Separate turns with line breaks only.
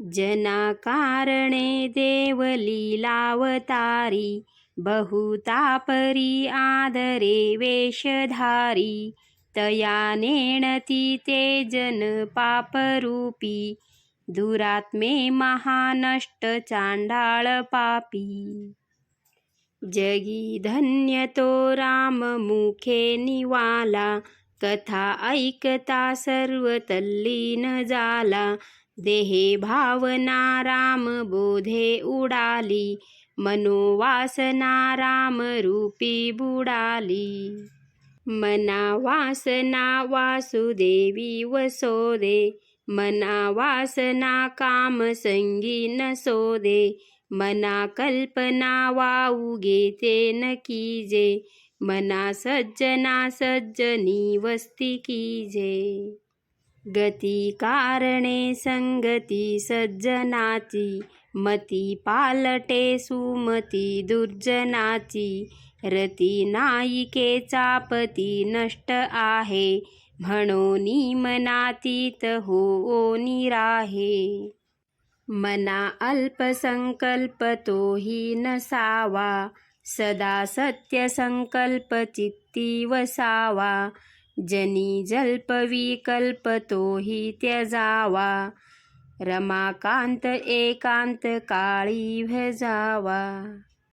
जना कारणे देव बहुतापरी आदरे वेशधारी तया नेणती ते जन पापरूपी दुरात्मे महानष्ट चांडाळ पापी। जगी धन्य तो राम मुखे निवाला कथा ऐकता सर्व तल्लीन झाला देहे भावना राम बोधे उडाली मनोवासना राम रूपी बुडाली. मना वासना वासुदेवी वसोदे मना वासना काम संगी नसोदे मना कल्पना वाऊगे ते न कीजे मना सज्जना सज्जनी वस्ती कीजे. गती कारणे संगती सज्जनाची. मती पालटे सुमती दुर्जनाची. रती नायिकेचा पती नष्ट आहे. म्हणून मनातीत हो निराहे. मना अल्पसंकल्प तोही नसावा. सदा सत्य संकल्प चित्ती वसावा. जनी जल्प विकल्प तोही त्यजावा. रमाकांत एकांत काळी भजावा.